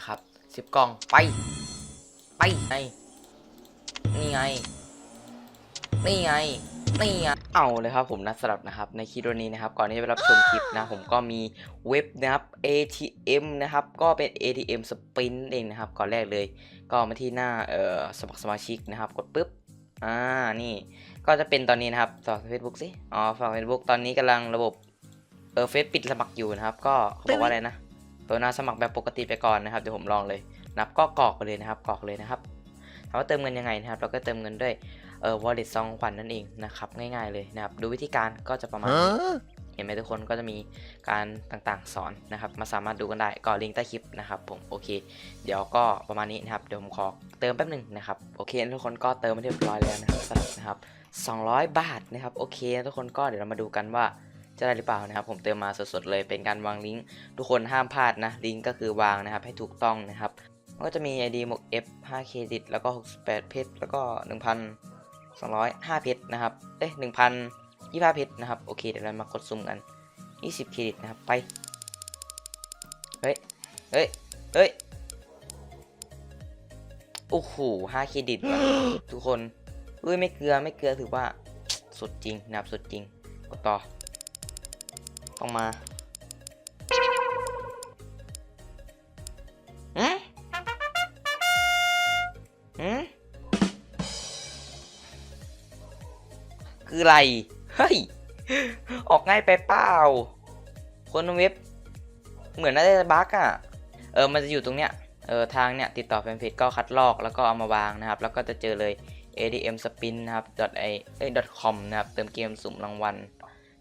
นะครับสิบกล่องไป ไปไงนี่ไง นี่ไง นี่ไง เอาเลยครับผมนะสำหรับนะครับ ในคลิปนนี้นะครับ ก่อนที่จะไปรับชมคลิปนะ ผมก็มีเว็บนะครับ ATM นะครับ ก็เป็น ATM Spin เองนะครับ ก่อนแรกเลย ก็มาที่หน้าเอ่อสมัครสมาชิกนะครับ กดปุ๊บ อ่า นี่ ก็จะเป็นตอนนี้นะครับสมัครเฟซบุ๊กสิ อ๋อสมัครเฟซบุ๊กตอนนี้กำลังระบบ เออเฟซปิดสมัครอยู่นะครับ ก็เขาบอกว่าอะไรนะ ตัวหน้าสมัครแบบปกติไปก่อนนะครับเดี๋ยวผมลองเลยนับก็กรอกไปเลยนะครับกรอกเลยนะครับถามว่าเติมเงินยังไงนะครับ เราก็เติมเงินด้วยเอ่อ wallet ซองขวัญนนั่นเองนะครับง่ายๆเลยนะครับ ดูวิธีการก็จะประมาณนี้เห็นไหมทุกคนก็จะมีการต่างๆสอนนะครับมาสามารถดูกันได้ก็ลิงก์ใต้คลิปนะครับผมโอเค เดี๋ยวก็ประมาณนี้นะครับเดี๋ยวผมขอเติมแป๊บหนึ่งนะครับโอเคทุกคนก็เติมมาเรียบร้อยแล้วนะครับสำหรับนะครับ200 บาทนะครับโอเค ทุกคนก็เดี๋ยวเรามาดูกันว่า จะได้หรือเปล่านะครับ ผมเติมมาสดๆเลยเป็นการวางลิงก์ทุกคนห้ามพลาดนะลิงก์ก็คือวางนะครับให้ถูกต้องนะครับมันก็จะมี ID หมวก F 5เครดิตแล้วก็ 68 เพชรแล้วก็ 1,205 เพชรนะครับเอ้ย1,025 เพชรนะครับโอเคเดี๋ยวเรามากดซุ่มกัน 20 เครดิตนะครับไปเฮ้ยเฮ้ยเฮ้ยโอ้โห5เครดิตทุกคนเอ้ยไม่เกลือไม่เกลือถือว่าสุดจริงนะครับสุดจริงกดต่อ ต้องมาอืมอืมคืออะไร เฮ้ย ออกง่ายไปเปล่า คนเว็บ เหมือนน่าจะบั๊กอะ เออ มันจะอยู่ตรงเนี้ย เออ ทางเนี้ยติดต่อแฟนเพจก็คัดลอกแล้วก็เอามาวางนะครับ แล้วก็จะเจอเลย ADM Spin นะครับ .i เอ้ย .com นะครับ เติมเกมสุ่มรางวัล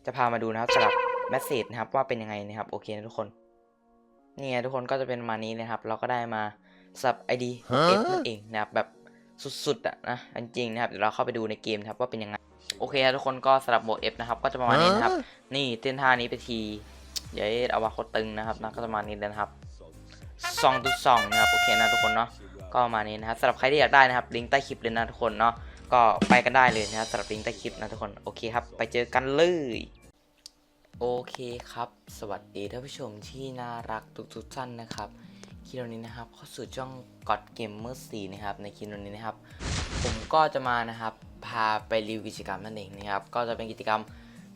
จะพามาดูนะครับสำหรับ แมสเซจนะครับว่าเป็นยังไงนะครับโอเคนะทุกคนนี่ไงทุกคนก็จะเป็นประมาณนี้นะครับ เราก็ได้มาสับ ID ของ F นั่นเองนะครับแบบสุดๆอะนะจริงๆนะครับเดี๋ยวเราเข้าไปดูในเกมนะครับว่าเป็นยังไงโอเคครับทุกคนก็สำหรับโหมด F นะครับ ก็จะประมาณนี้นะครับ นี่เต้นท่านี้ไปทีเดี๋ยวเอาว่าโคตรตึงนะครับนะก็จะประมาณนี้เลยนะครับซองตุซองนะครับโอเคนะทุกคนเนาะก็ประมาณนี้นะครับสำหรับใครที่อยากได้นะครับลิงก์ใต้คลิปเลยนะทุกคนเนาะก็ไปกันได้เลยนะครับสำหรับลิงก์ใต้คลิปนะทุกคนโอเคครับไปเจอกันเลย โอเคครับ สวัสดีท่านผู้ชมที่น่ารักทุกๆท่านนะครับคลิปนี้นะครับเข้าสู่ช่องกอดเกมเมอร์สีนะครับในคลิปนี้นะครับ ผมก็จะมานะครับพาไปรีวิวกิจกรรมนั่นเองนะครับ ก็จะเป็นกิจกรรม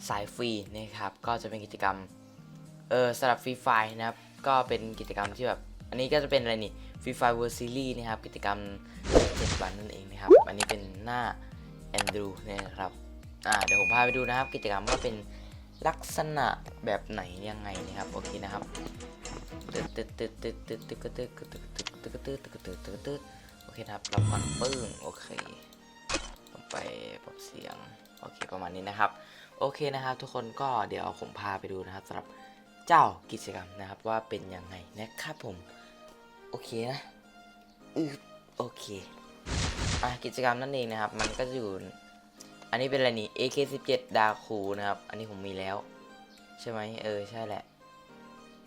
สายฟรีนะครับ ก็จะเป็นกิจกรรมเออสำหรับฟรีไฟนะครับ ก็เป็นกิจกรรมที่แบบ อันนี้ก็จะเป็นอะไรนี่ฟรีไฟเวอร์ซีรีส์นะครับ กิจกรรมเจ็ดวันนั่นเองนะครับ อันนี้เป็นหน้าแอนดรูนะครับอ่าเดี๋ยวผมพาไปดูนะครับ กิจกรรมว่าเป็น ลักษณะแบบไหนยังไงนะครับโอเคนะครับตึ๊ดตึ๊ดตึ๊ดตึ๊ดตึ๊ดตึ๊ดตึ๊ดตึ๊ดตึ๊ดตึ๊ดตึ๊ดตึ๊ดตึ๊ดตึ๊ดตึ๊ดโอเคนะครับรับฟังปึ้งโอเคไปปรับเสียงโอเคประมาณนี้นะครับ โอเคนะครับทุกคนก็เดี๋ยวผมพาไปดูนะครับสำหรับเจ้ากิจกรรมนะครับว่าเป็นยังไงนะครับผมโอเคนะอือโอเคอะกิจกรรมนั่นเองนะครับ มันก็อยู่ อันนี้เป็นอะไรนี่ AK17 ดาคูนะครับ อันนี้ผมมีแล้ว ใช่ไหมเออใช่แหละ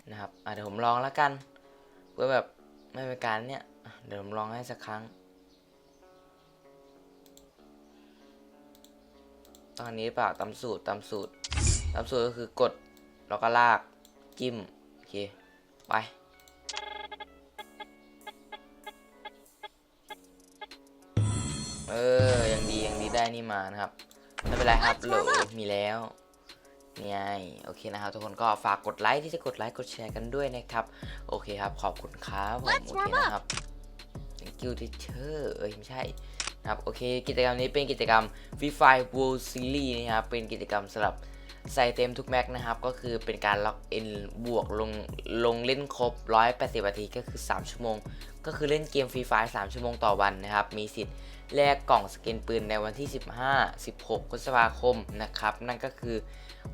นะครับอะเดี๋ยวผมลองแล้วกันเพื่อแบบไม่เป็นการเนี่ยเดี๋ยวผมลองให้สักครั้ง ตอนนี้เปล่าตามสูตรตามสูตรตามสูตรก็คือกดแล้วก็ลากจิ้มโอเคไปเออ ได้นี่มานะครับ ไม่เป็นไรครับโหลมีแล้วนี่ไงโอเคนะครับ ทุกคนก็ฝากกดไลค์ที่จะกดไลค์กดแชร์กันด้วยนะครับ โอเคครับ ขอบคุณครับผมโอเคนะครับ thank you teacher เอ้ยไม่ใช่นะครับ โอเค กิจกรรมนี้เป็นกิจกรรม Free Fire World Series นะครับ เป็นกิจกรรมสำหรับ ใส่เต็มทุกแม็กนะครับ ก็คือเป็นการล็อกอินบวกลงลงเล่นครบ 180นาทีก็คือ 3 ชั่วโมง ก็คือเล่นเกม Free Fire 3ชั่วโมงต่อวันนะครับ มีสิทธิ์แลกกล่องสกินปืนในวันที่ 15 16พฤษภาคมนะครับ นั่นก็คือ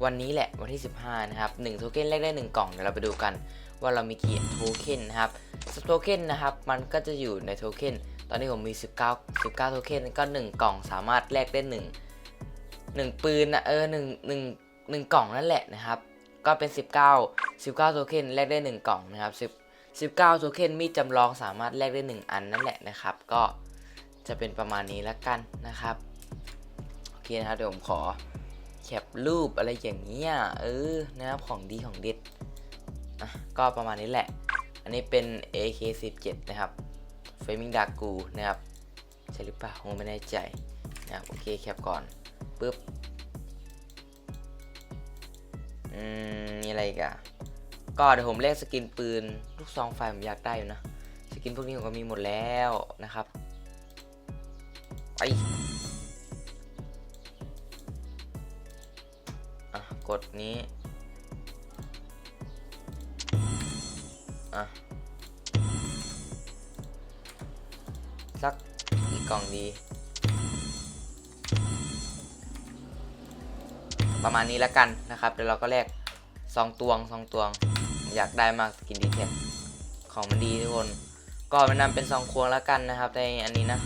วันนี้แหละวันที่ 15 นะครับ1โทเค็นแลกได้ 1 กล่องเดี๋ยวเราไปดูกัน ว่าเรามีกี่โทเค็นนะครับสโทเค็นนะครับมันก็จะอยู่ในโทเค็นตอนนี้ผมมี 19 19โทเค็นก็ 1 กล่องสามารถแลกได้ 1 1 ปืนนะเออ1 1 1 กล่องนั่นแหละนะครับ ก็เป็น 19 19โทเค็นแลกได้ 1 กล่องนะครับ10 19โทเค็นมีดจำลองสามารถแลกได้ 1 อันนั่นแหละนะครับ ก็จะเป็นประมาณนี้แล้วกันนะครับโอเคนะครับเดี๋ยวผมขอแคปรูปอะไรอย่างเงี้ยเออนะครับของดีของเด็ดอะก็ประมาณนี้แหละ อันนี้เป็น AK17 นะครับ Flaming d a r g o นะครับ ใช่หรือเปล่าผมไม่แน่ใจนะครับโอเคแคปก่อนปึ๊บ อืมมีอะไรอีกอะก็เดี๋ยวผมเลขสกินปืนลูกซองไฟผมอยากได้อยู่นะ สกินพวกนี้ผมก็มีหมดแล้วนะครับไปอะกดนี้อะสักอีกกล่องดี ประมาณนี้แล้วกันนะครับเดี๋ยวเราก็แลกซองตวงซองตวง อยากได้มากสกินดีเทคของมันดีทุกคน ก็มันนำเป็นซองควงแล้วกันนะครับในอันนี้นะ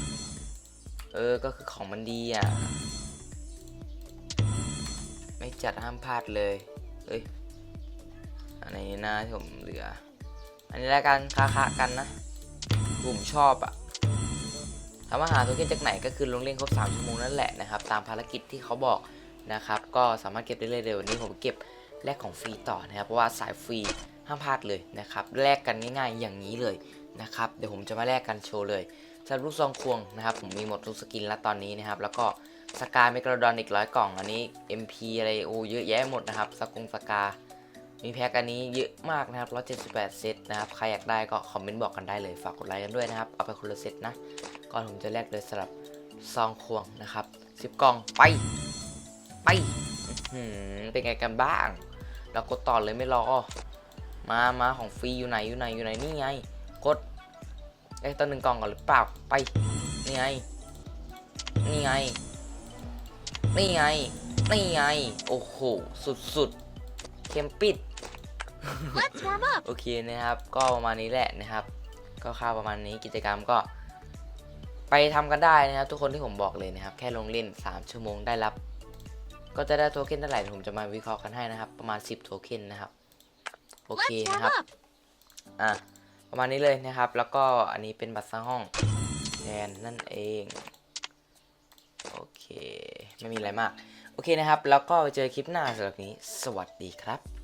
เออก็คือของมันดีอะ ไม่จัดห้ามพลาดเลยเอ้ยอันนี้นะที่ผมเหลือ อันนี้แล้วกันค้าคากันนะผมชอบอะถามว่าหาโทเค็นจากไหนก็คือลงเล่นครบ 3 ชั่วโมงนั่นแหละนะครับ ตามภารกิจที่เขาบอก นะครับ ก็สามารถเก็บได้เลยเดี๋ยววันนี้ผมเก็บแลกของฟรีต่อนะครับ เพราะว่าสายฟรีห้ามพลาดเลยนะครับ แลกกันง่ายๆอย่างนี้เลยนะครับ เดี๋ยวผมจะมาแลกกันโชว์เลยสำหรับลูกซองควงนะครับ ผมมีหมดทุกสกินแล้วตอนนี้นะครับ แล้วก็สกาเมกราดอนอีกร้อยกล่อง อันนี้ MP อะไรโอ้เยอะแยะหมดนะครับ สกงสกา มีแพ็กอันนี้เยอะมากนะครับ 178 เซตนะครับ ใครอยากได้ก็คอมเมนต์บอกกันได้เลย ฝากกดไลค์กันด้วยนะครับ เอาไปคนละเซตนะ ก่อนผมจะแลกเลยสำหรับซองควงนะครับ 10 กล่องไป ไปอื้อหือเป็นไงกันบ้าง เรากดต่อเลยไม่รอ มามาของฟรีอยู่ไหนอยู่ไหนอยู่ไหนนี่ไง กดเอ้ยต้นหนึ่งกล่องก่อนหรือเปล่าไปนี่ไงนี่ไงนี่ไงนี่ไงโอ้โหสุดๆเข้มปิด Let's warm up. โอเคนะครับ ก็ประมาณนี้แหละนะครับ ก็ค่าวประมาณนี้กิจกรรมก็ไปทำกันได้นะครับ ทุกคนที่ผมบอกเลยนะครับ แค่ลงเล่น 3 ชั่วโมงได้รับ ก็จะได้โทเค็นเท่าไหร่เดี๋ยวผมจะมาวิเคราะห์กันให้นะครับ ประมาณ 10 โทเค็นนะครับ โอเค Let's นะ warm ครับ up. อะ ประมาณนี้เลยนะครับ แล้วก็อันนี้เป็นบัตรสร้างห้องแทนนั่นเองโอเค ไม่มีอะไรมาก โอเคนะครับ แล้วก็ไปเจอคลิปหน้าสำหรับนี้ สวัสดีครับ